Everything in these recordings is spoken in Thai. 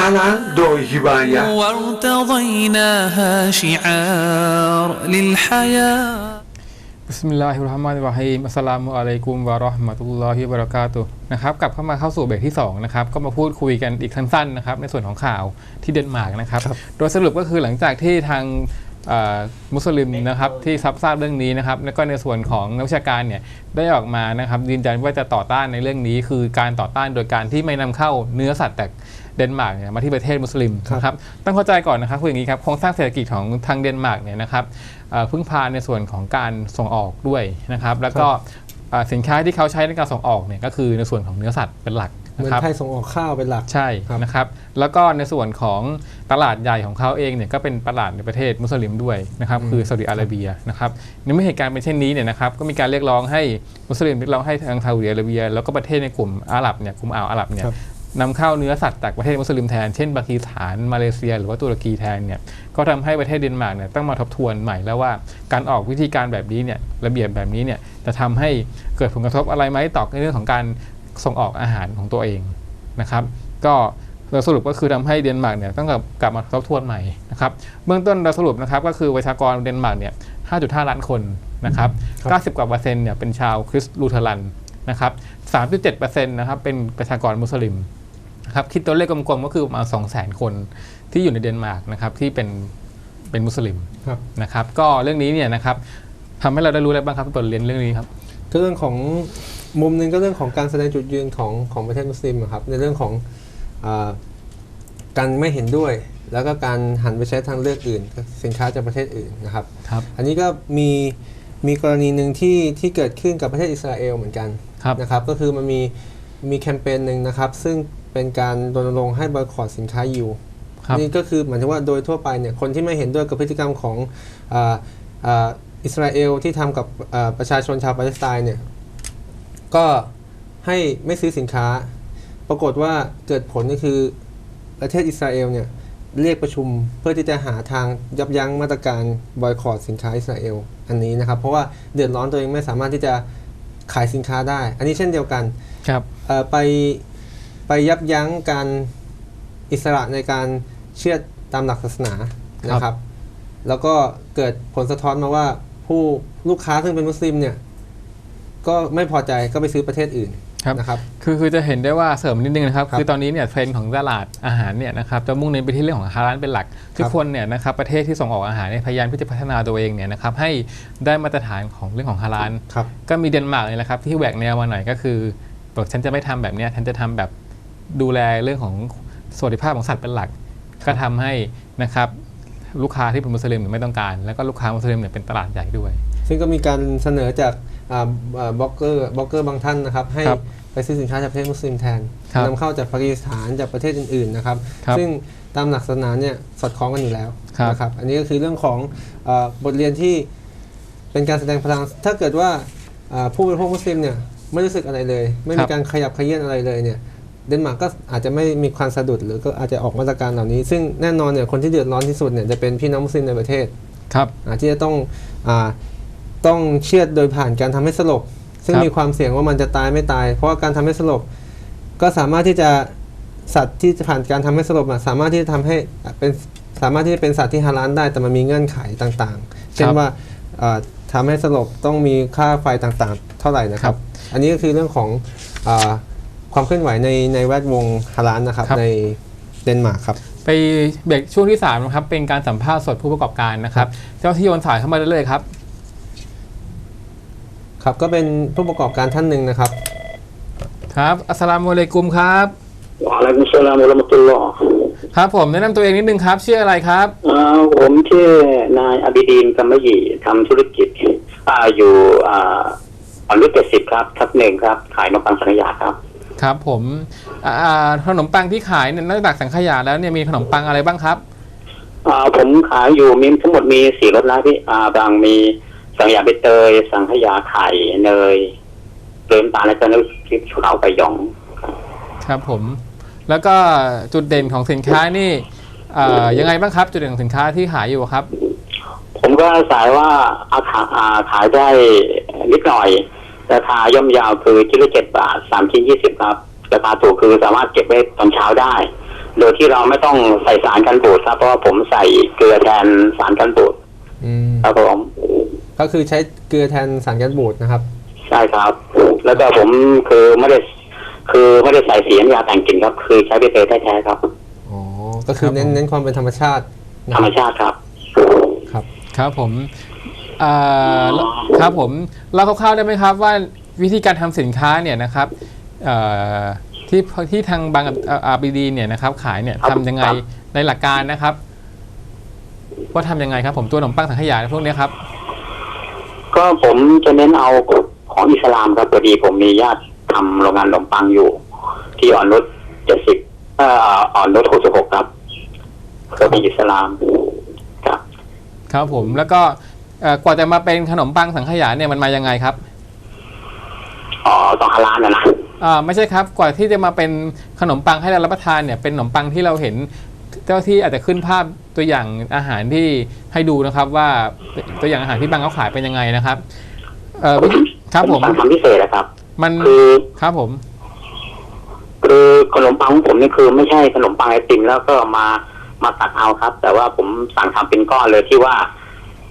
halal โดยฮิบายะ وارتضيناها شعار للحياه บิสมิลลาฮิรเราะห์มานิรเราะฮีมอัสสลามุอะลัยกุมวะเราะห์มะตุลลอฮิวะบะเราะกาตุฮ์นะครับกลับเข้ามาเข้าสู่เบรกที่2นะครับก็มาพูดคุยกันอีกสั้นๆนะครับในส่วนของข่าวที่เดนมาร์กนะครับ โดยสรุปก็คือหลังจากที่ทางเอ่อ มุสลิมนะครับที่ซับทราบเรื่องนี้นะครับแล้วก็ในส่วนของนักวิชาการเนี่ยได้ออกมานะครับยืนยันว่าจะต่อต้านในเรื่องนี้ คือการต่อต้านโดยการที่ไม่นำเข้าเนื้อสัตว์จากเดนมาร์กเนี่ยมาที่ประเทศมุสลิมนะครับต้องเข้าใจก่อนนะครับคืออย่างนี้ครับโครงสร้างเศรษฐกิจของทางเดนมาร์กเนี่ยนะครับเอ่อพึ่งพาในส่วนของการส่งออกด้วยนะครับ แล้วก็เอ่อสินค้าที่เขาใช้ในการส่งออกเนี่ยก็คือในส่วนของเนื้อสัตว์เป็นหลัก เหมือนะนครับไทยส่งออกข้าวเป็นหลักใช่ครับนะครับ แล้วก็ในส่วนของตลาดใหญ่ของเขาเองเนี่ยก็เป็นตลาดในประเทศมุสลิมด้วยนะครับคือซาอุดิอาระเบียนะครับในเมื่อเหตุการณ์เป็นเช่นนี้เนี่ยนะครับก็มีการเรียกร้องให้มุสลิมเรียกร้องให้ทางซาอุดิอาระเบีย แล้วก็ประเทศในกลุ่มอาหรับเนี่ยกลุ่มอ่าวอาหรับเนี่ยครับนำเข้าเนื้อสัตว์จากประเทศมุสลิมแทน เช่นปากีสถาน มาเลเซีย หรือว่าตุรกีแทนเนี่ย ก็ทำให้ประเทศเดนมาร์กเนี่ยต้องมาทบทวนใหม่แล้วว่าการออกวิธีการแบบนี้เนี่ย ระเบียบแบบนี้เนี่ย จะทำให้เกิดผลกระทบอะไรไหมต่อในเรื่องของการ ส่งออกอาหารของตัวเองนะครับก็โดยสรุปก็คือทำให้เดนมาร์กเนี่ยต้องกลับกลับมาทบทวนใหม่นะครับเบื้องต้นเราสรุปนะครับก็คือประชากรเดนมาร์กเนี่ย 5.5 ล้านคนนะครับครับ90 กว่าเปอร์เซ็นต์เนี่ยเป็นชาวคริสต์ลูเทอรันนะครับ 3.7เปอร์เซ็นต์นะครับเป็นประชากรมุสลิมนะครับคิดตัวเลขกลมๆก็คือประมาณ 200,000 คนที่อยู่ในเดนมาร์กนะครับที่เป็นเป็นมุสลิมครับนะครับก็เรื่องนี้เนี่ยนะครับทำให้เราได้รู้อะไรบ้างครับบทเรียนเรื่องนี้ครับก็เรื่องของ มุมหนึ่งก็เรื่องของการแสดงจุดยืนของของประเทศมุสลิมอะครับในเรื่องของอาการไม่เห็นด้วย แล้วก็การหันไปใช้ทางเลือกอื่น สินค้าจากประเทศอื่นนะครับครับ อันนี้ก็มีมีกรณีหนึ่งที่ที่เกิดขึ้นกับประเทศอิสราเอลเหมือนกันครับนะครับก็คือมันมีมีแคมเปญหนึ่งนะครับ ซึ่งเป็นการรณรงค์ให้บอยคอรสินค้ายิวครับนี่ก็คือหมายถึงว่าโดยทั่วไปเนี่ยคนที่ไม่เห็นด้วยกับพฤติกรรมของอาอ่าอิสราเอลที่ทำกับอ่าประชาชนชาวปาเลสไตน์เนี่ย ก็ให้ไม่ซื้อสินค้า ปรากฏว่าเกิดผลก็คือประเทศอิสราเอลเนี่ยเรียกประชุมเพื่อที่จะหาทางยับยั้งมาตรการบอยคอรสินค้าอิสราเอลอันนี้นะครับ เพราะว่าเดือดร้อนตัวเองไม่สามารถที่จะขายสินค้าได้ อันนี้เช่นเดียวกันครับไปไปยับยั้งการอิสระในการเชื่อตามหลักศาสนานะครับ แล้วก็เกิดผลสะท้อนมาว่าผู้ลูกค้าซึ่งเป็นมุสลิมเนี่ย ก็ไม่พอใจก็ไปซื้อประเทศอื่นครับนะครับ คือคือจะเห็นได้ว่าเสริมนิดนึงนะครับครับ คือตอนนี้เนี่ยเทรนด์ของตลาดอาหารเนี่ยนะครับจะมุ่งเน้นไปที่เรื่องของฮาลาลเป็นหลัก ทุกคนเนี่ยนะครับประเทศที่ส่งออกอาหารเนี่ยพยายามที่จะพัฒนาตัวเองเนี่ยนะครับให้ได้มาตรฐานของเรื่องของฮาลาลครับก็มีเดนมาร์กเลยนะครับที่แหวกแนวมาหน่อยก็คือบอกฉันจะไม่ทำแบบเนี้ยฉันจะทำแบบดูแลเรื่องของสวัสดิภาพของสัตว์เป็นหลัก ก็ทำให้นะครับลูกค้าที่เป็นมุสลิมเนี่ยไม่ต้องการ แล้วก็ลูกค้ามุสลิมเนี่ยเป็นตลาดใหญ่ด้วย ซึ่งก็มีการเสนอจากอ่าอ่า บล็อกเกอร์บล็อกเกอร์บางท่านนะครับให้ครับไปซื้อสินค้าจากประเทศมุสลิมแทนครับนำเข้าจากปากีสถานจากประเทศอื่นๆนะครับ ครับซึ่งตามหลักศาสนาเนี่ยสอดคล้องกันอยู่แล้วครับ นะครับอันนี้ก็คือเรื่องของเอ่อบทเรียนที่เป็นการแสดงพลัง ถ้าเกิดว่าอ่าผู้บริโภคมุสลิมเนี่ยไม่รู้สึกอะไรเลย ไม่มีการขยับเขยื่อนอะไรเลยเนี่ยเดนมาร์กก็อาจจะไม่มีความสะดุดหรือก็อาจจะออกมาตรการเหล่านี้ ซึ่งแน่นอนเนี่ยคนที่เดือดร้อนที่สุดเนี่ยจะเป็นพี่น้องมุสลิมในประเทศ ครับ อ่าที่จะต้องอา ต้องเชือดโดยผ่านการทำให้สลบ ซึ่งครับมีความเสี่ยงว่ามันจะตายไม่ตาย เพราะว่าการทำให้สลบ ก็สามารถที่จะสัตว์ที่ผ่านการทำให้สลบอะสามารถที่จะทำให้เป็นสามารถที่จะเป็นสัตว์ที่ฮาลาลได้ แต่มันมีเงื่อนไขต่างๆ เช่นว่าอ่าทำให้สลบต้องมีค่าไฟต่างๆ เท่าไหร่นะครับ อันนี้ก็คือเรื่องของอาความเคลื่อนไหวในในแวดวงฮาลาลนะครับครับในเดนมาร์กครับไปเบรกช่วงที่3นะครับเป็นการสัมภาษณ์สดผู้ประกอบการนะครับเจ้าที่โยนสายเข้ามาเลยๆครับ ครับก็เป็นผู้ประกอบการท่านหนึ่งนะครับ ครับอัสสลามุอะลัยกุมครับ Waalaikumsalam warahmatullah ครับผมแนะนำตัวเองนิดนึงครับชื่ออะไรครับ อ่าผมชื่อนายอบิดีนกัมมะหยี่ทำธุรกิจอ่าอยู่อ่าอ่อนนุชเจ็ดสิบครับทับหนึ่งครับ ขายนมปังสังขยาครับ ครับผมอ่าอ่าขนมปังที่ขายเนี่ยนอกจากสังขยาแล้วเนี่ยมีขนมปังอะไรบ้างครับ อ่าผมขายอยู่มีทั้งหมดมีสี่รสนะพี่อ่าบางมี สังขยาใบเตย สังขยาไข่เนยเติมตาลและก็น้ำพริกขาวไปหยอง ครับผม แล้วก็จุดเด่นของสินค้านี่อ่ายังไงบ้างครับ จุดเด่นของสินค้าที่ขายอยู่ครับ ผมก็สายว่าอาขาอาขายได้นิดหน่อย ราคาย่อมยาวคือชิ้นละเจ็ดบาทสามชิ้นยี่สิบครับราคาถูกคือสามารถเก็บไว้ตอนเช้าได้ โดยที่เราไม่ต้องใส่สารกันบูดครับเพราะว่าผมใส่เกลือแทนสารกันบูดอืมครับผม ก็คือใช้เกลือแทนสารกันบูดนะครับใช่ครับ แล้วก็ผมคือไม่ได้คือไม่ได้ใส่สีน้ำยาแต่งกลิ่นครับ คือใช้ใบเตยแท้ๆครับอ๋อก็คือเน้นเน้นความเป็นธรรมชาตินะธรครมรับชาติครับ ครับครับผมเอ่อครับผมเล่าคร่าวๆได้ไหมครับว่าวิธีการทำสินค้าเนี่ยนะครับเอ่อที่ที่ทางบางอาบีดีเนี่ยนะครับ ขายเนี่ยครับทำยังไงครับในหลักการนะครับว่าทำยังไงครับ ผมตัวขนมปังสังขยาพวกเนี้ยครับ ก็ผมจะเน้นเอาของอิสลามครับพอดีผมมีญาติทำโรงงานขนมปังอยู่ ที่อ่อนนุชเจ็ดสิบเอ่ออ่อนนุชหกสิบหกครับก็เป็นอิสลามครับ ครับผมแล้วก็เอ่อกว่าจะมาเป็นขนมปังสังขยาเนี่ยมันมายังไงครับอ๋อต้องฮาลาลนะนะอ่าไม่ใช่ครับ กว่าที่จะมาเป็นขนมปังให้เรารับประทานเนี่ยเป็นขนมปังที่เราเห็นเจ้าที่อาจจะขึ้นภาพ ตัวอย่างอาหารที่ให้ดูนะครับว่าตัวอย่างอาหารที่บางเขาขายเป็นยังไงนะครับ เอ่อวิธีครับผมสั่งทำพิเศษนะครับ มันคือครับผม คือขนมปังของผมนี่คือไม่ใช่ขนมปังไอติมแล้วก็มามาตักเอาครับ แต่ว่าผมสั่งทำเป็นก้อนเลยที่ว่า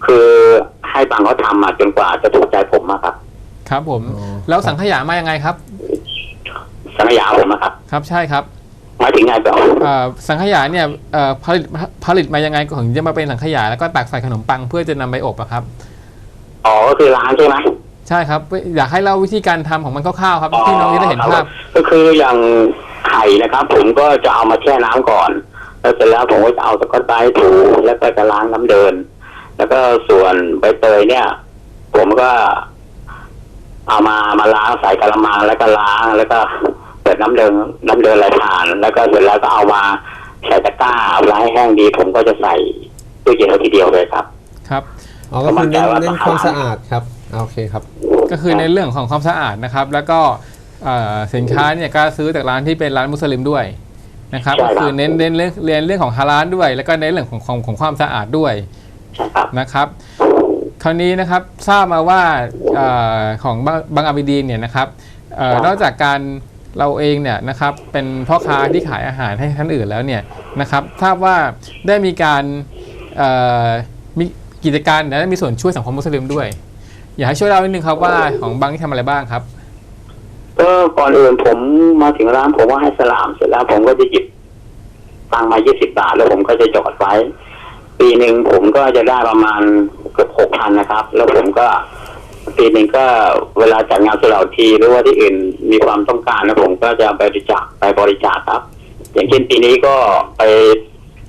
คือให้บางเขาทำมาจนกว่าจะถูกใจผมอะครับ ครับผมอ๋อแล้วสังขยามายังไงครับ สัญญาผมอะครับ ครับใช่ครับ หมายถึงไงแบบเอ่อสังขยาเนี่ยเอ่อผลิตผลิตมายังไงถึงจะมาเป็นสังขยาแล้วก็ตักใส่ขนมปังเพื่อจะนำไปอบอะครับอ๋อก็คือร้านใช่ไหมใช่ครับ อยากให้เล่าวิธีการทำของมันคร่าวๆครับที่น้องจะได้เห็นภาพก็คืออย่างไข่นะครับ ผมก็จะเอามาแช่น้ำก่อน แล้วเสร็จแล้วผมก็จะเอาตะกร้อไบต์ถูแล้วก็จะล้างน้ำเดิน แล้วก็ส่วนใบเตยเนี่ย ผมก็เอามามาล้างใส่กระมังแล้วก็ล้างแล้วก็ เปิดน้ำเดินน้ำเดินไหลผ่าน แล้วก็เสร็จแล้วก็เอามาใส่ตะกร้าเอาไว้ให้แห้งดี ผมก็จะใส่ตู้เย็นเอาทีเดียวเลยครับ ครับอ๋อก็คือเน้นก็มั่นใจว่าเน้นต้องความหาสะอาดครับอ่าโอเคครับ ก็คือในเรื่องของความสะอาดนะครับ แล้วก็เอ่อสินค้าเนี่ยก็ซื้อจากร้านที่เป็นร้านมุสลิมด้วยนะครับใช่ครัก็บคือเน้นเน้นเรื่องเรียนเรื่องของฮาลาลด้วย แล้วก็ในเรื่องของของของความสะอาดด้วยใช่ครับนะครับ คราวนี้นะครับทราบมาว่าเออของบางบางอาบิดีนเนี่ยนะครับเออครับนอกจากการ เราเองเนี่ยนะครับเป็นพ่อค้าที่ขายอาหารให้ท่านอื่นแล้วเนี่ยนะครับทราบว่าได้มีการมีกิจการและมีส่วนช่วยสังคมมุสลิมด้วย อยากให้ช่วยเล่านิดนึงครับว่าของบางที่ทำอะไรบ้างครับก็ก่อนอื่นผมมาถึงร้านผมว่าให้สลามเสร็จแล้วผมก็จะหยิบตังค์มา20บาท แล้วผมก็จะจอดไว้ ปีหนึ่งผมก็จะได้ประมาณเกือบหกพันนะครับ แล้วผมก็ ปีหนึ่งก็เวลาจัดงานสลาทีหรือว่าที่อื่นมีความต้องการนะผมก็จะไปบริจาคไปบริจาคครับ อย่างเช่นปีนี้ก็ไป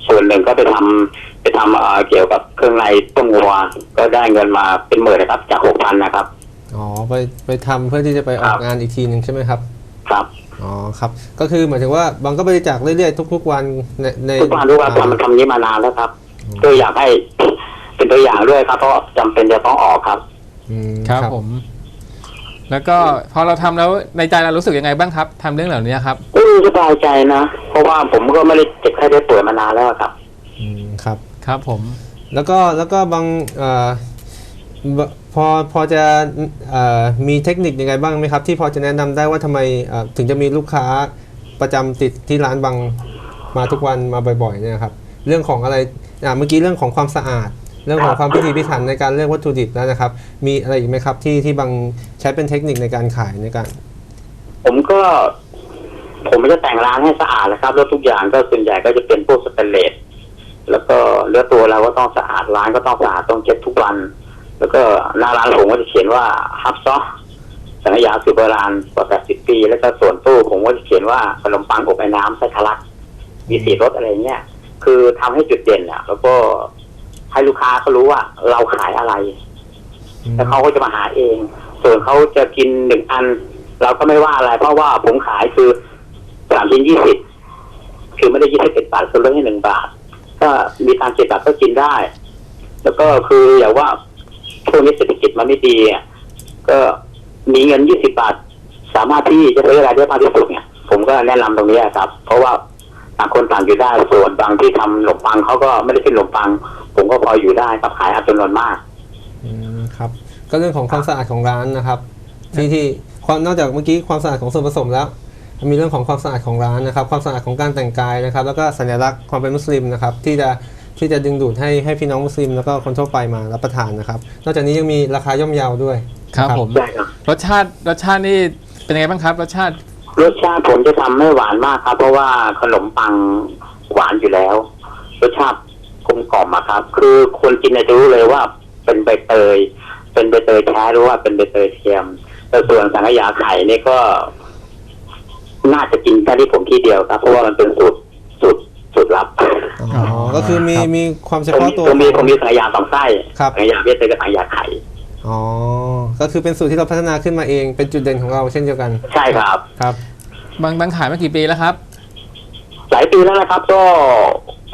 ส่วนหนึ่งก็ไปทำไปทำเอ่อเกี่ยวกับเครื่องในต้มวัวก็ได้เงินมาเป็นหมื่นนะครับ จากหกพันนะครับอ๋อไปไปทำเพื่อที่จะไปออกครับงานอีกทีหนึ่งใช่ไหมครับ ครับอ๋อครับก็คือหมายถึงว่าบางก็บริจาคเรื่อยๆทุก ๆ วันในในทุกวันทุกวันทำมันทำนี้มานานแล้วครับก็อยากให้เป็นตัวอย่างด้วยครับเพราะจำเป็นจะต้องออกครับ อืมครับผม แล้วก็พอเราทำแล้วในใจเรารู้สึกยังไงบ้างครับทำเรื่องเหล่านี้ครับก็สบายใจนะ เพราะว่าผมก็ไม่ได้เจ็บไข้ได้ป่วยมานานแล้วครับ อืมครับ ครับผม แล้วก็แล้วก็บางเอ่อบ่พอพอจะเอ่อมีเทคนิคยังไงบ้างไหมครับ ที่พอจะแนะนำได้ว่าทำไมเอ่อถึงจะมีลูกค้าประจำติดที่ร้านบางมาทุกวันมาบ่อยๆเนี่ยครับ เรื่องของอะไรอ่าเมื่อกี้เรื่องของความสะอาด เรื่องของความพิถีพิถันในการเลือกวัตถุดิบแล้วนะครับ มีอะไรอีกไหมครับที่ที่บางใช้เป็นเทคนิคในการขายในการ ผมก็ ผมจะแต่งร้านให้สะอาดนะครับ แล้วทุกอย่างก็ส่วนใหญ่ก็จะเป็นพวกสแตนเลสแล้วก็เลือกตัวเราก็ต้องสะอาดร้านก็ต้องสะอาดต้องเช็ดทุกวัน แล้วก็หน้าร้านผมก็จะเขียนว่าฮับซอสังขยาสูตรโบราณกว่า80ปี แล้วก็ส่วนตู้ผมก็จะเขียนว่าขนมปังอบไอ้น้ำไส้ทะลักมีสีรสอะไรเงี้ยคือทำให้จุดเด่นอะ แล้วก็ ให้ลูกค้าเขารู้ว่า เราขายอะไร แล้วเขาก็จะมาหาเอง ส่วนเขาจะกินหนึ่งอัน เราก็ไม่ว่าอะไร เพราะว่าผมขายคือสามชิ้นยี่สิบคือไม่ได้ยี่สิบเอ็ดบาทคือลดให้หนึ่งบาท ก็มีทางเจ็ดบาทก็กินได้ แล้วก็คืออย่างว่าช่วงนี้เศรษฐกิจมันไม่ดีอะก็มีเงินยี่สิบาท สามารถที่จะซื้ออะไรได้มากที่สุดเนี่ยผมก็แนะนำตรงนี้ครับ เพราะว่าต่างคนต่างอยู่ได้ส่วนบางที่ทำขนมปังเขาก็ไม่ได้เป็นขนมปัง ผมก็พออยู่ได้กับขายอัตจำนวนมากอืมครับ ก็เรื่องของความสะอาดของร้านนะครับ ที่ที่ความนอกจากเมื่อกี้ความสะอาดของส่วนผสมแล้ว มีเรื่องของความสะอาดของร้านนะครับ ความสะอาดของการแต่งกายนะครับ แล้วก็สัญลักษณ์ความเป็นมุสลิมนะครับ ที่จะที่จะดึงดูดให้ให้พี่น้องมุสลิมแล้วก็คนทั่วไปมารับประทานนะครับ นอกจากนี้ยังมีราคาย่อมเยาด้วย ครับผม ได้ครับ รสชาติรสชาตินี่เป็นยังไงบ้างครับ รสชาติรสชาติผมจะทำไม่หวานมากครับ เพราะว่าขนมปังหวานอยู่แล้ว รสชาติก ลมกล่อมอะครับ คือคนกินเนี่ยจะรู้เลยว่าเป็นใบเตย เป็นใบเตยแท้หรือว่าเป็นใบเตยเทียม แต่ส่วนสังขยาไข่นี่ก็ น่าจะกินแค่ที่ผมที่เดียวครับ เพราะว่ามันเป็นสูตรสูตรสูตรลับอ๋ออ๋อก็คือมีครับ มีความเฉผมพาะตัว ผมมีผมมีสังขยาสองไส้ครับ สังขยาเวียดเตยกับสังขยาไข่ อ๋อ ก็คือเป็นสูตรที่เราพัฒนาขึ้นมาเอง เป็นจุดเด่นของเราเช่นเดียวกันใช่ครับ ครับ บางบางขายมากี่ปีแล้วครับ หลายปีแล้วนะครับ ก็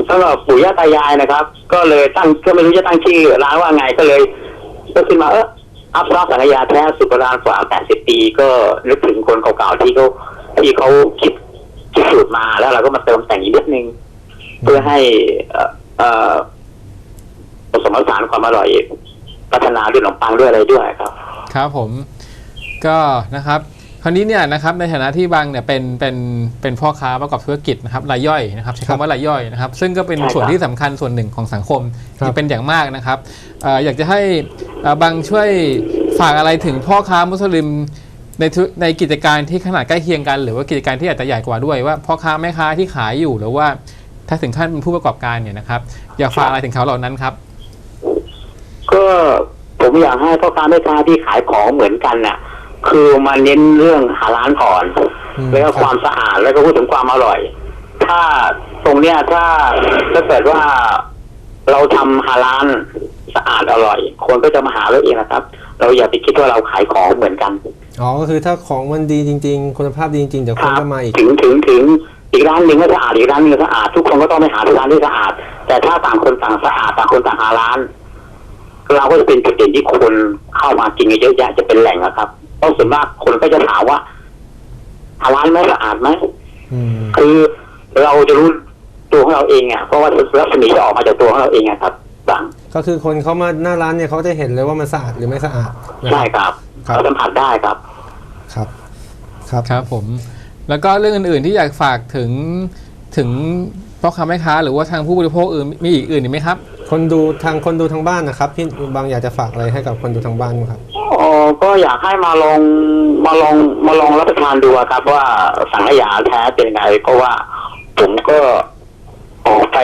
สำหรับปู่ย่าตายายนะครับ ก็เลยตั้งก็ไม่รู้จะตั้งชื่อร้านว่าไงก็เลย ก็ขึ้นมาเอออัพซอสังยาแท้สุโบราณกว่า80ปี ก็นึกถึงคนเก่าๆที่เขาที่เขาคิดคิดสูตรมาแล้วเราก็มาเติมแต่งอีกนิดนึง เพื่อให้เอ่อผสมผสานความอร่อยพัฒนาด้วยขนมปังด้วยอะไรด้วยครับ ครับผม ก็นะครับ ราวนี้เนี่ยนะครับในฐานะที่บางเนี่ยเป็นเป็นเป็นพ่อค้าประกอบธุรกิจนะครับรายย่อยนะครับใช้คำว่ารายย่อยนะครับซึ่งก็เป็นใช่ครับส่วนที่สำคัญส่วนหนึ่งของสังคมครับที่เป็นอย่างมากนะครับเอ่ออยากจะให้เอ่อบางช่วยฝากอะไรถึงพ่อค้ามุสลิมในธุในกิจการที่ขนาดใกล้เคียงกัน หรือว่ากิจการที่อาจจะใหญ่กว่าด้วยว่าพ่อค้าแม่ค้าที่ขายอยู่หรือว่า ถ้าถึงขั้นเป็นผู้ประกอบการเนี่ยนะครับ อยากฝากอะไรถึงเขาเหล่านั้นครับ ก็ผมอยากให้พ่อค้าแม่ค้าที่ขายของเหมือนกันน่ะ คือมาเน้นเรื่องหาร้านก่อนอืมแล้วก็ครับความสะอาดแล้วก็พูดถึงความอร่อย ถ้าตรงเนี้ยถ้าถ้าเกิดว่าเราทำหาร้านสะอาดอร่อย คนก็จะมาหาเราเองนะครับ เราอย่าไปคิดว่าเราขายของเหมือนกันอ๋อก็คือถ้าของมันดีจริง ๆ คุณภาพดีจริงๆเดี๋ยวคนก็มาอีกถึงถึงถึงอีกร้านหนึ่งก็สะอาดอีกร้านหนึงก็สะอาดทุกคนก็ต้องไปหาที่ร้านที่สะอาด แต่ถ้าต่างคนต่างสะอาดต่างคนต่างหาร้าน เราก็จะเป็นจุดเด่นที่คนเข้ามากินกันเยอะแยะจะเป็นแหล่งอะครับ เพราะส่วนมากคนก็จะถามว่าหาร้านไหมสะอาดไหมอืมคือเราจะรู้ตัวของเราเองอะเพราะว่ารัศมีจะออกมาจากตัวของเราเองอะครับบางก็คือคนเขามาหน้าร้านเนี่ยเขาจะเห็นเลยว่ามันสะอาดหรือไม่สะอาดนะใช่ครับครับเราสัมผัสได้ครับ ครับ ครับครับผม แล้วก็เรื่องอื่น ๆ ที่อยากฝากถึงถึงพ่อค้าแม่ค้าหรือว่าทางผู้บริโภคอื่นมีอีกอื่นอีกไหมครับ คนดูทางคนดูทางบ้านนะครับ พี่บางอยากจะฝากอะไรให้กับคนดูทางบ้านบ้างครับอ๋อ ก็อยากให้มาลองมาลองมาลองรับประทานดูอะครับ ว่าสังขยาแท้เป็นยังไงเพราะว่าผมก็ออกไป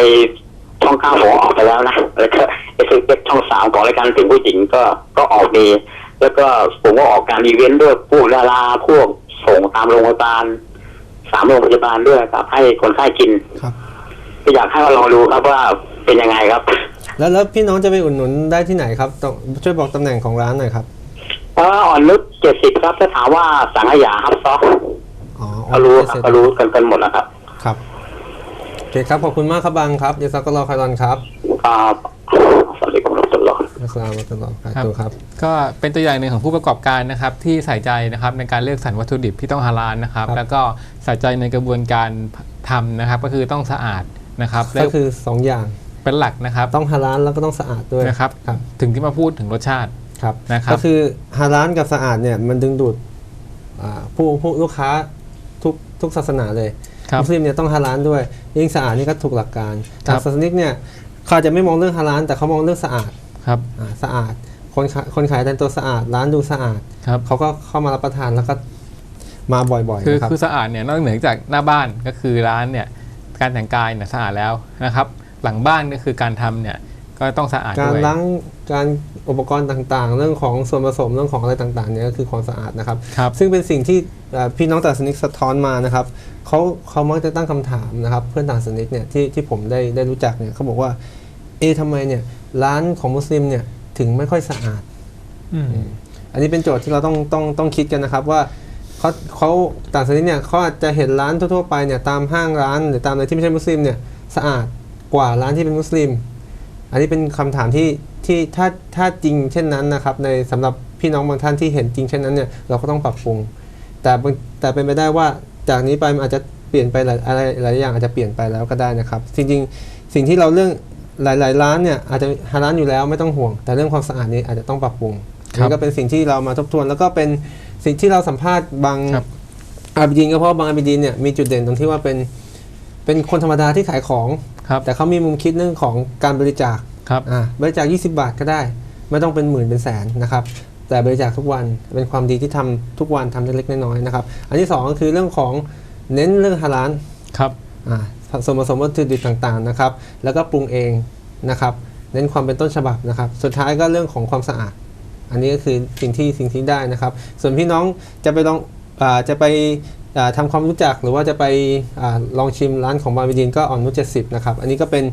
ช่องเก้าผมออกไปแล้วนะแล้วก็เอสเอช่องสามของรายการถึงผู้หญิงก็ก็ออกดีแล้วก็ผมก็ออกการอีเวนต์ด้วยพวกดาราพวกส่งตามโรงพยาบาลสามโรงพยาบาลด้วยครับให้คนไข้กินครับก็อยากให้มาลองดูครับว่าเป็นยังไงครับ แล้วแล้วพี่น้องจะไปอุดหนุนได้ที่ไหนครับต้องช่วยบอกตำแหน่งของร้านหน่อยครับ เพราะว่าอ่อนนุชเจ็ดสิบครับถ้าถามว่าสังขยาครับซอกอ๋อเขารู้ครับเขารู้กันกันหมดแล้วครับ ครับโอเคครับขอบคุณมากครับบางครับยาซักกะลอคารอนครับครับสวัสดีครับทุกท่านอัสสลามุอะลัยกุมวะเราะห์ครับตัวครับ ก็เป็นตัวอย่างหนึ่งของผู้ประกอบการนะครับ ที่ใส่ใจนะครับในการเลือกสรรวัตถุดิบที่ต้องฮาลาลนะครับครับแล้วก็ใส่ใจในกระบวนการทำนะครับ ก็คือต้องสะอาดนะครับและก็คือ 2 อย่างเป็นหลักนะครับ ต้องฮาลาลแล้วก็ต้องสะอาดด้วยนะครับครับถึงที่มาพูดถึงรสชาติ ครับนะครับ ก็คือฮาลาลกับสะอาดเนี่ยมันดึงดูดอ่าผู้ผู้ลูกค้าทุกทุกศาสนาเลยครับมุสลิมเนี่ยต้องฮาลาลด้วยยิ่งสะอาดนี่ก็ถูกหลักการครัทางบศาสนิกเนี่ยเขาอาจจะไม่มองเรื่องฮาลาลแต่เขามองเรื่องสะอาดครับอ่าสะอาดคนขายคนขายแต่งตัวสะอาดร้านดูสะอาดครับเขาก็เข้ามารับประทานแล้วก็มาบ่อยๆคือนะครับคือสะอาดเนี่ยนอกเหนือจากหน้าบ้านก็คือร้านเนี่ยการแต่งกายเนี่ยสะอาดแล้วนะครับ หลังบ้านก็คือการทำเนี่ย ก็ต้องสะอาดการด้วยล้างการอุปกรณ์ต่างๆ เรื่องของส่วนผสมเรื่องของอะไรต่างๆเนี่ยก็คือความสะอาดนะครับครับซึ่งเป็นสิ่งที่เอ่อพี่น้องต่างศาสนิกสะท้อนมานะครับเขาเขามักจะตั้งคำถามนะครับเพื่อนต่างศาสนิกเนี่ยที่ที่ผมได้ได้รู้จักเนี่ยเขาบอกว่าเอ๊ะทำไมเนี่ยร้านของมุสลิมเนี่ยถึงไม่ค่อยสะอาดอืมอันนี้เป็นโจทย์ที่เราต้องต้องต้องคิดกันนะครับว่าเขาเขาต่างศาสนิกเนี่ยเขาอาจจะเห็นร้านทั่วๆไปเนี่ยตามห้างร้านหรือตามอะไรที่ไม่ใช่มุสลิมเนี่ยสะอาดกว่าร้านที่เป็นมุสลิม อันนี้เป็นคำถามที่ที่ถ้าถ้าจริงเช่นนั้นนะครับในสำหรับพี่น้องบางท่านที่เห็นจริงเช่นนั้นเนี่ยเราก็ต้องปรับปรุง แต่บางแต่เป็นไปได้ว่าจากนี้ไปมันอาจจะเปลี่ยนไปหลายอะไรหลายอย่างอาจจะเปลี่ยนไปแล้วก็ได้นะครับ จริงๆสิ่งที่เราเรื่องหลายๆร้านเนี่ยอาจจะหาร้านอยู่แล้วไม่ต้องห่วง แต่เรื่องความสะอาดนี้อาจจะต้องปรับปรุงครับนี่ก็เป็นสิ่งที่เรามาทบทวน แล้วก็เป็นสิ่งที่เราสัมภาษณ์บางครับอาบิดีนก็เพราะว่าบางอาบิดีนเนี่ยมีจุดเด่นตรงที่ว่าเป็นเป็นคนธรรมดาที่ขายของ ครับแต่เขามีมุมคิดเรื่องของการบริจาคครับอ่าบริจาค 20 บาทก็ได้ ไม่ต้องเป็นหมื่นเป็นแสนนะครับแต่บริจาคทุกวันเป็นความดีที่ทำทุกวันทำเล็กๆน้อยๆนะครับอันที่สองก็คือเรื่องของเน้นเรื่องฮาลาลครับอ่าส่วนผสมวัตถุดิบต่างๆนะครับ แล้วก็ปรุงเองนะครับเน้นความเป็นต้นฉบับนะครับ สุดท้ายก็เรื่องของความสะอาด อันนี้ก็คือสิ่งที่สิ่งที่ได้นะครับ ส่วนพี่น้องจะไปลองอาจะไป อ่าทำความรู้จักหรือว่าจะไปอาลองชิมร้านของบาร์บีดินก็อ่อนนุชเจ็ดสิบนะครับ อันนี้ก็เป็น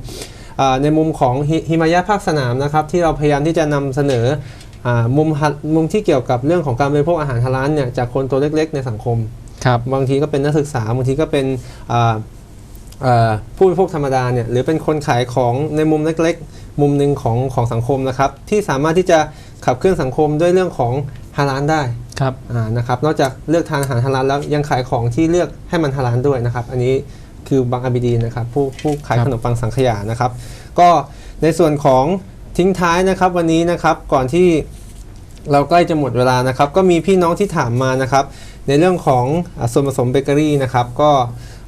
อ่าในมุมของฮิฮิมายะภาคสนามนะครับ ที่เราพยายามที่จะนำเสนออามุมฮะมุมที่เกี่ยวกับเรื่องของการบริโภคอาหารฮาลาลเนี่ยจากคนตัวเล็กๆ ในสังคมครับบางทีก็เป็นนักศึกษาบางทีก็เป็นอ่าเอ่อผู้บริโภคธรรมดาเนี่ยหรือเป็นคนขายของในมุมเล็กๆ มุมหนึ่งของของสังคมนะครับ ที่สามารถที่จะขับเคลื่อนสังคมด้วยเรื่องของฮาลาลได้ครับอ่านะครับ นอกจากเลือกทานอาหารฮาลาลแล้วยังขายของที่เลือกให้มันฮาลาลด้วยนะครับ อันนี้คือบางอาบิดีนนะครับ ผู้ผู้ขายครับขนมปังสังขยานะครับ ก็ในส่วนของทิ้งท้ายนะครับวันนี้นะครับก่อนที่เราใกล้จะหมดเวลานะครับ ก็มีพี่น้องที่ถามมานะครับ ในเรื่องของอาส่วนผสมเบเกอรี่นะครับ ก็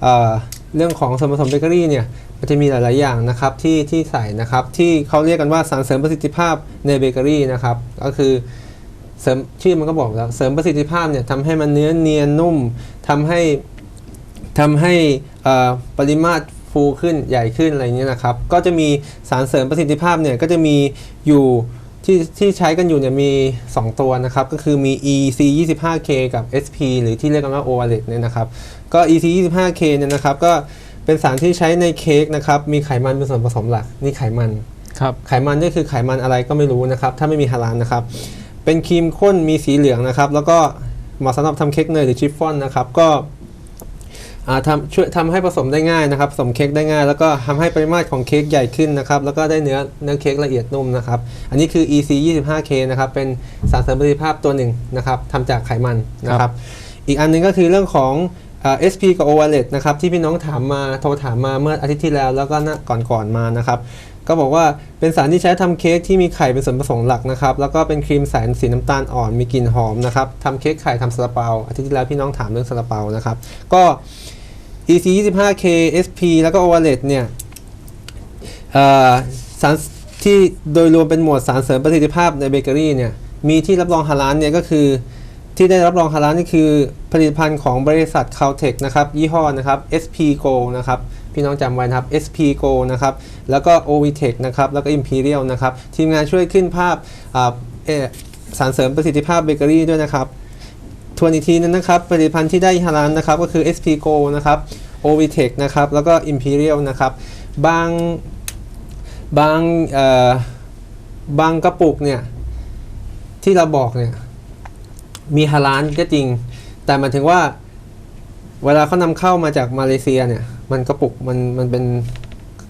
เอ่อเรื่องของส่วนผสมเบเกอรี่เนี่ย มันจะมีหลาย ๆ อย่างนะครับที่ที่ใส่นะครับที่เขาเรียกกันว่าสารเสริมประสิทธิภาพในเบเกอรี่นะครับก็คือเสริมชื่อมันก็บอกแล้วเสริมประสิทธิภาพเนี่ยทำให้มันเนื้อเนียนนุ่มทำให้ทำให้ปริมาตรฟูขึ้นใหญ่ขึ้นอะไรเงี้ยนะครับ ก็จะมีสารเสริมประสิทธิภาพเนี่ยก็จะมีอยู่ที่ที่ใช้กันอยู่เนี่ยมี 2 ตัวนะครับ ก็คือมี EC 25K กับ SP หรือที่เรียกกันว่า OLED เนี่ยนะครับ ก็ EC 25K เนี่ยนะครับก็ เป็นสารที่ใช้ในเค้กนะครับ มีไขมันเป็นส่วนผสมหลัก นี่ไขมัน ครับ ไขมันนี่คือไขมันอะไรก็ไม่รู้นะครับ ถ้าไม่มีฮาลาลนะครับ เป็นครีมข้นมีสีเหลืองนะครับ แล้วก็เหมาะสำหรับทำเค้กเนยหรือชิฟฟ่อนนะครับ ก็อ่าทำช่วยทำให้ผสมได้ง่ายนะครับผสมเค้กได้ง่าย แล้วก็ทำให้ปริมาตรของเค้กใหญ่ขึ้นนะครับ แล้วก็ได้เนื้อเนื้อเค้กละเอียดนุ่มนะครับ อันนี้คือ EC 25K นะครับ เป็นสารเสริมประสิทธิภาพตัวหนึ่งนะครับทำจากไขมันนะครับ อีกอันหนึงก็คือเรื่องของ อ่า SP กับ OLED นะครับที่พี่น้องถามมาโทรถามมาเมื่ออาทิตย์ที่แล้วแล้วก็ก่อนๆมานะครับก็บอกว่าเป็นสารที่ใช้ทำเค้กที่มีไข่เป็นส่วนผสมหลักนะครับแล้วก็เป็นครีมใสนสีน้ำตาลอ่อนมีกลิ่นหอมนะครับทำเค้กไข่ทำซาลาเปาอาทิตย์ที่แล้วพี่น้องถามเรื่องซาลาเปานะครับก็ EC 25K SP แล้วก็ OLED เนี่ยเอ่อสารที่โดยรวมเป็นหมวดสารเสริมประสิทธิภาพในเบเกอรี่เนี่ยมีที่รับรองฮาลาลเนี่ยก็คือ ที่ได้รับรองฮาลาลนี่คือผลิตภัณฑ์ของบริษัท Caltech นะครับ ยี่ห้อนะครับ SP Go นะครับ พี่น้องจำไว้นะครับ SP Go นะครับ แล้วก็ OVTech นะครับ แล้วก็ Imperial นะครับ ทีมงานช่วยขึ้นภาพสารเสริมประสิทธิภาพเบเกอรี่ด้วยนะครับ ทวนอีกทีนึงนนะครับ ผลิตภัณฑ์ที่ได้ฮาลาลนะครับ ก็คือ SP Go นะครับ OVTech นะครับ แล้วก็ Imperial นะครับ บาง บางบางกระปุกเนี่ย ที่เราบอกเนี่ย มีฮาลาลก็จริง แต่หมายถึงว่า เวลาเขานำเข้ามาจากมาเลเซียเนี่ย มันกระปุกมันมันเป็น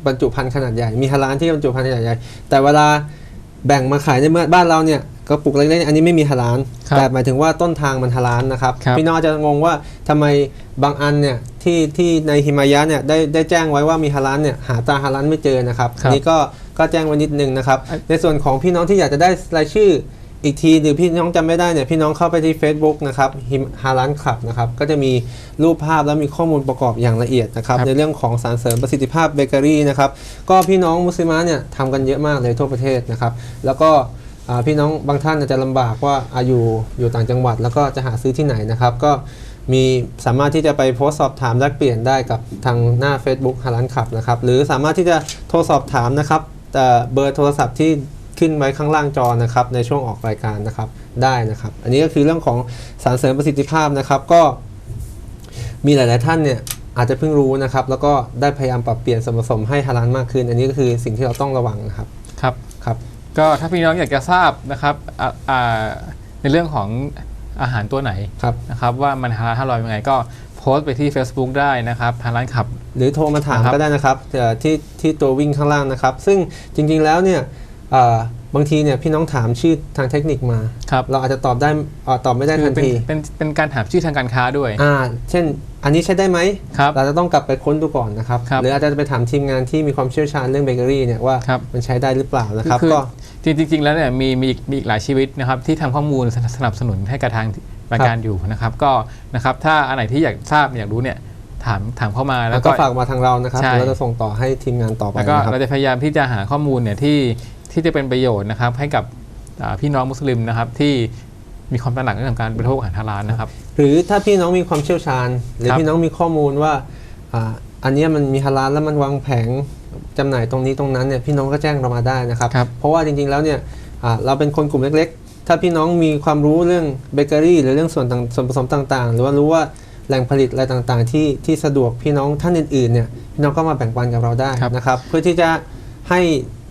บรรจุภัณฑ์ขนาดใหญ่ มีฮาลาลที่บรรจุภัณฑ์ขนาดใหญ่ แต่เวลาแบ่งมาขายในเมื่อบ้านเราเนี่ยกระปุกเล็กๆเนี่ยอันนี้ไม่มีฮาลาลครับแต่หมายถึงว่าต้นทางมันฮาลาลนะครับครับพี่น้องอาจจะงงว่าทำไมบางอันเนี่ยที่ที่ในฮิมายะเนี่ยได้ได้แจ้งไว้ว่ามีฮาลาลเนี่ยหาตราฮาลาลไม่เจอนะครับครับอันนี้ก็ก็แจ้งไว้นิดนึงนะครับ ในส่วนของพี่น้องที่อยากจะได้รายชื่อ อีกทีหรือพี่น้องจำไม่ได้เนี่ยพี่น้องเข้าไปที่ Facebook นะครับฮาลานคลับนะครับก็จะมีรูปภาพและมีข้อมูลประกอบอย่างละเอียดนะครับครับในเรื่องของสารเสริมประสิทธิภาพเบเกอรี่นะครับก็พี่น้องมุสลิมะเนี่ยทำกันเยอะมากเลยทั่วประเทศนะครับแล้วก็อ่าพี่น้องบางท่านอาจจะลำบากว่าอาอยู่อยู่ต่างจังหวัด แล้วก็จะหาซื้อที่ไหนนะครับก็มีสามารถที่จะไปโพสต์สอบถามแลกเปลี่ยนได้กับทางหน้า Facebook ฮาลานขับนะครับหรือสามารถที่จะโทรสอบถามนะครับแต่เบอร์โทรศัพท์ที่ ขึ้นไว้ข้างล่างจอนะครับในช่วงออกรายการนะครับได้นะครับ อันนี้ก็คือเรื่องของสารเสริมประสิทธิภาพนะครับ ก็มีหลาย ๆ ท่านเนี่ยอาจจะเพิ่งรู้นะครับ แล้วก็ได้พยายามปรับเปลี่ยนส่วนผสมให้ฮาลาลมากขึ้น อันนี้ก็คือสิ่งที่เราต้องระวังนะครับครับครับ ก็ถ้าพี่น้องอยากจะทราบนะครับอ่าอ่าในเรื่องของอาหารตัวไหนครับนะครับว่ามันฮาลาลฮาลอยยังไงก็โพสต์ไปที่ Facebook ได้นะครับฮาลาลขับ หรือโทรมาถามนะครับก็ได้นะครับเอ่อที่ที่ตัววิ่งข้างล่างนะครับ ซึ่งจริงๆแล้วเนี่ยเอ่อ บางทีเนี่ยพี่น้องถามชื่อทางเทคนิคมาครับ เราอาจจะตอบได้เอ่อตอบไม่ได้คืทัอนเป็นทีเป็นเป็นการถามชื่อทางการค้าด้วยอ่าเช่น อันนี้ใช้ได้ไหมครับเราจะต้องกลับไปค้นดูก่อนนะครับครับหรืออาจจะไปถามทีมงานที่มีความเชี่ยวชาญเรื่องเบเกอรี่เนี่ยว่าครับมันใช้ได้หรือเปล่านะครับคือก็จริงๆแล้วเนี่ยมีมีอีกมีอีกหลายชีวิตนะครับที่ทำข้อมูลสนับสนุนให้กับทางรายการอยู่นะครับก็นะครับถ้าอันไหนที่อยากทราบอยากรู้เนี่ยถามถามเข้ามาแล้แล้ววก็ก็ฝากมาทางเรานะครับใช่เดี๋ยวเราจะส่งต่อให้ทีมงานต่อไปแล้วก็นะครับเราจะพยายามที่จะหาข้อมูลเนี่ยที่ ที่จะเป็นประโยชน์นะครับให้กับอ่าพี่น้องมุสลิมนะครับที่มีความตระหนักเรื่องของการบริโภคอาหารฮาลาลนะครับ หรือถ้าพี่น้องมีความเชี่ยวชาญ หรือครับพี่น้องมีข้อมูลว่าอ่าอันเนี้ยมันมีฮาลาลแล้วมันวางแผงจำหน่ายตรงนี้ตรงนั้นเนี่ยพี่น้องก็แจ้งเรามาได้นะครับครับเพราะว่าจริงๆแล้วเนี่ยอ่าเราเป็นคนกลุ่มเล็กๆ ถ้าพี่น้องมีความรู้เรื่องเบเกอรี่หรือเรื่องส่วนต่างส่วนผสมต่างๆ หรือว่ารู้ว่าแหล่งผลิตอะไรต่างๆ ที่ที่สะดวกพี่น้องท่านอื่นๆเนี่ยพี่น้องก็มาแบ่งปันกับเราได้ครับนะครับ เพื่อที่จะให้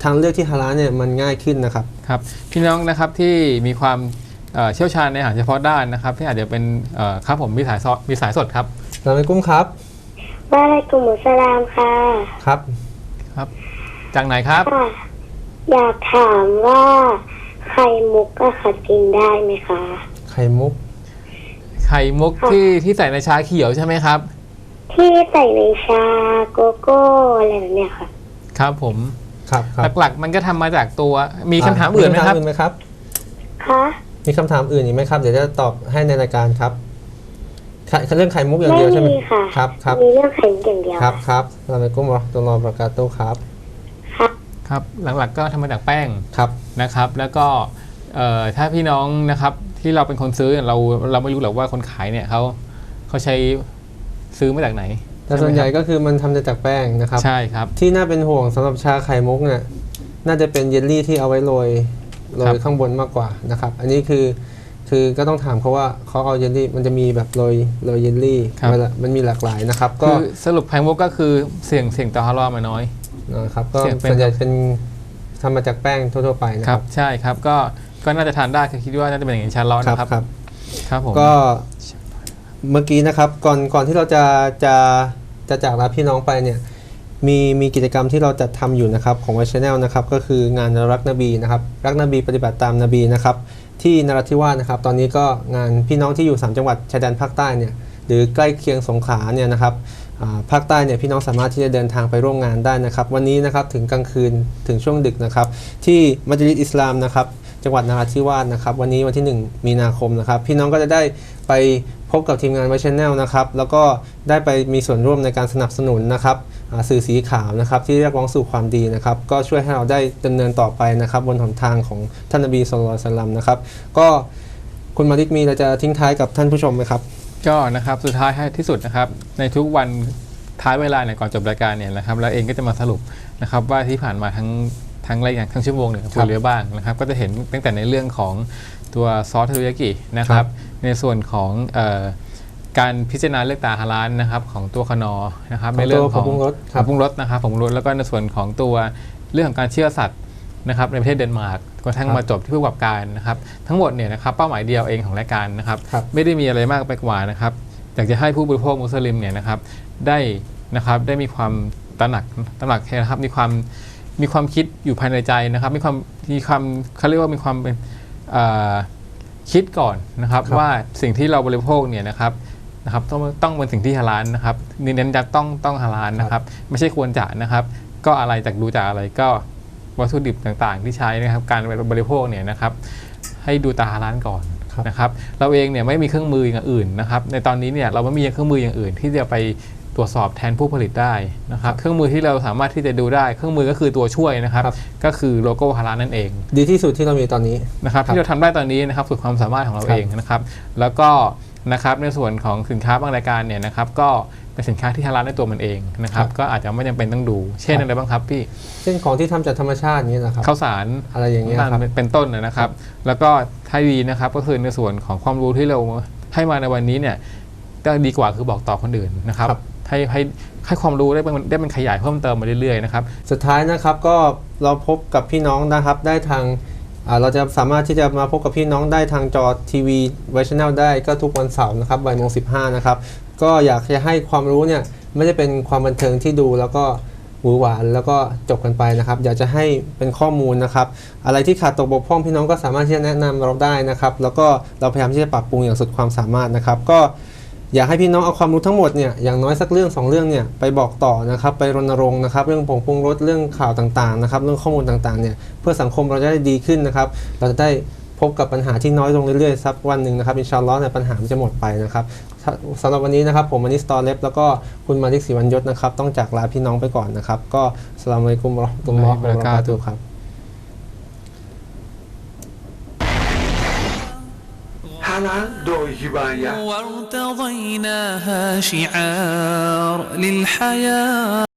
ทางเลือกที่ฮาลาลเนี่ยมันง่ายขึ้นนะครับ ครับพี่น้องนะครับที่มีความเอ่อเชี่ยวชาญในอาหารเฉพาะด้านนะครับ ที่อาจจะเป็นเอ่อครับผมมีสายสดมีสายสดครับเราไม่กุ้มครับวะอะลัยกุมุสสลามค่ะครับครับ จากไหนครับค่ะอยากถามว่าไข่มุกอะค่ะกินได้ไหมคะไข่มุก ไข่มุกที่ที่ใส่ในชาเขียวใช่ไหมครับ ที่ใส่ในชาโกโก้อะไรแบบเนี้ยค่ะ ครับผม ครับครับหลักๆ มันก็ทำมาจากตัวมีคำถามอื่นไหมครับคำถามอื่นไหมครับคะมีคำถามอื่นอีกไหมครับ เดี๋ยวจะตอบให้ในรายการครับไข่เรื่องไข่มุกอย่างไม่เดียวใช่ไหมมีค่ะครับครับมีเรื่องไข่มุกอย่างเดียวครับครับเราไปกุ้มรอตัวรอประกาศตู้ครับค่ะครับหลักๆก็ทำมาจากแป้งครับนะครับ แล้วก็เอ่อถ้าพี่น้องนะครับที่เราเป็นคนซื้อเราเราไม่รู้หรอกว่าคนขายเนี่ยเขาเขาใช้ซื้อมาจากไหน แต่ส่วนใหญ่ก็คือมันทำจากแป้งนะครับ ใช่ครับ ที่น่าเป็นห่วงสำหรับชาไข่มุกเนี่ยน่าจะเป็นเยลลี่ที่เอาไว้โรยโรครัยบข้างบนมากกว่านะครับ อันนี้คือคือก็ต้องถามเขาว่าเขาเอาเยลลี่มันจะมีแบบโรยโรยเยลลี่เวลามันมีหลากหลายนะครับ ก็คือสรุปไข่มุกก็คือเสี่ยงเสี่ยงต่อฮารอมมาน้อย นะครับก็เสี่ยงเป็น ส่วนใหญ่เป็นทำมาจากแป้งทั่ว ๆ ไปนะคครัรับ บ ใช่ครับ ก็ก็น่าจะทานได้คือคิดว่าน่าจะเป็นอย่างนี้ชาร้อนครับนะครับครับ ครับผม ก็เมื่อกี้นะครับก่อนก่อนที่เราจะจะ จะจากลาพี่น้องไปเนี่ยมีมีกิจกรรมที่เราจัดทำอยู่นะครับของวัชแนลนะครับก็คืองานรักนบีนะครับรักนบีปฏิบัติตามนบีนะครับที่นราธิวาสนะครับ ตอนนี้ก็งานพี่น้องที่อยู่ 3 จังหวัดชายแดนภาคใต้เนี่ยหรือใกล้เคียงสงขลาเนี่ยนะครับภาคใต้เนี่ยพี่น้องสามารถที่จะเดินทางไปร่วมงานได้นะครับ วันนี้นะครับถึงกลางคืนถึงช่วงดึกนะครับ ที่มัสยิดอิสลามนะครับจังหวัดนราธิวาสนะครับ วันนี้วันที่ 1 มีนาคมนะครับ พี่น้องก็จะได้ไป พบกับทีมงานไวชแนลนะครับ แล้วก็ได้ไปมีส่วนร่วมในการสนับสนุนนะครับอ่าสื่อสีขาวนะครับที่เรียกร้องสู่ความดีนะครับ ก็ช่วยให้เราได้ดำเนินต่อไปนะครับ บนหนทางของท่านนบีสุลต่านสลัมนะครับ ก็คุณมาริกมีเราจะทิ้งท้ายกับท่านผู้ชมไหมครับ ก็นะครับสุดท้ายให้ที่สุดนะครับ ในทุกวันท้ายเวลาเนี่ยก่อนจบรายการเนี่ยนะครับเราเองก็จะมาสรุปนะครับว่าที่ผ่านมาทั้งทั้งรายการทั้งชั่วโมงเนี่ยคุยเรือบ้างนะครับ ก็จะเห็นตั้งแต่ในเรื่องของตัวซอสเทอริยากินะคครัรับบ ในส่วนของเอ่อการพิจารณาเลือกตาฮาลานนะครับของตัวคนอนะครับของในเรื่องตัวของผงปรุงรสผงปรุงรสนะครับผงปรุงรสแล้วก็ในส่วนของตัวเรื่องของการเชื่อสัตว์นะครับในประเทศเดนมาร์กกระทั่งครับมาจบที่ผู้ประกอบการนะครับทั้งหมดเนี่ยนะครับเป้าหมายเดียวเองของรายการนะครับครับไม่ได้มีอะไรมากไปกว่านะครับอยากจะให้ผู้บริโภคมุสลิมเนี่ยนะครับได้นะครับได้มีความตระหนักตระหนักนะครับมีความมีความคิดอยู่ภายในใจนะครับ มีความมีความเขาเรียกว่ามีความเป็นเอ่อ คิดก่อนนะครับครับว่าสิ่งที่เราบริโภคเนี่ยนะครับนะครับต้องต้องเป็นสิ่งที่ฮาลาลนะครับเน้นย้ำต้องต้องฮาลาลนะครับ ไม่ใช่ควรจะนะครับ ก็อะไรจากดูจากอะไรก็วัตถุดิบต่างๆ ที่ใช้นะครับการบริโภคเนี่ยนะครับ ให้ดูตาฮาลาลก่อนครับนะครับ เราเองเนี่ยไม่มีเครื่องมืออย่างอื่นนะครับ ในตอนนี้เนี่ยเราไม่มีเครื่องมืออย่างอื่นที่จะไป ตรวจสอบแทนผู้ผลิตได้นะครับ เครื่องมือที่เราสามารถที่จะดูได้เครื่องมือก็คือตัวช่วยนะครับครับก็คือโลโก้ฮาลาลนั่นเอง ดีที่สุดที่เรามีตอนนี้นะครับครับที่เราทำได้ตอนนี้นะครับสุดความสามารถของเราครับเองนะครับ แล้วก็นะครับในส่วนของสินค้าบางรายการเนี่ยนะครับก็เป็นสินค้าที่ฮาลาลในตัวมันเองนะครับก็อาจจะไม่จำเป็นต้องดู เช่นอะไรบ้างครับพี่ เช่นของที่ทำจากธรรมชาตินี้นะครับข้าวสารอะไรอย่างเงี้ยน้ำคตารับลเป็นต้นนะนะครับ แล้วก็ท้ายดีนะครับก็คือในส่วนของความรู้ที่เราให้มาในวันนี้เนี่ยก็ดีกว่าคือบอกต่อคนอื่นนะครับครับ ให้ให้ให้ความรู้ได้เป็นได้เป็นขยายเพิ่มเติมมาเรื่อยๆนะครับสุดท้ายนะครับก็เราพบกับพี่น้องนะครับได้ทางเราจะสามารถที่จะมาพบกับพี่น้องได้ทางจอทีวีไวชแนลได้ก็ทุกวันเสาร์นะครับบ่ายโมงสินะครับก็อยากจะให้ความรู้เนี่ยไม่ได้เป็นความบันเทิงที่ดูแล้วก็หวือหวานแล้วก็จบกันไปนะครับ อยากจะให้เป็นข้อมูลนะครับ อะไรที่ขาดตกบกพร่องพี่น้องก็สามารถที่จะแนะนำเราได้นะครับ แล้วก็เราพยายามที่จะปรับปรุงอย่างสุดความสามารถนะครับ ก็ อยากให้พี่น้องเอาความรู้ทั้งหมดเนี่ยอย่างน้อยสักเรื่องสองเรื่องเนี่ยไปบอกต่อนะครับไปรณรงค์นะครับเรื่องผงปรุงรสเรื่องข่าวต่างๆนะครับเรื่องข้อมูลต่างๆเนี่ยเพื่อสังคมเราจะได้ดีขึ้นนะครับเราจะได้พบกับปัญหาที่น้อยลงเรื่อยๆสักวันหนึ่งนะครับอินชาอัลลอฮ์เนี่ยปัญหามันจะหมดไปนะครับสำหรับวันนี้นะครับผมมานิสตอเล็บแล้วก็คุณมาลิกศิวันยศนะครับต้องจากลาพี่น้องไปก่อนนะครับก็สลามอะลัยกุมราะห์มะตุลลอฮ์วะบะเรากาตุครับ وارتضيناها شعار للحياة.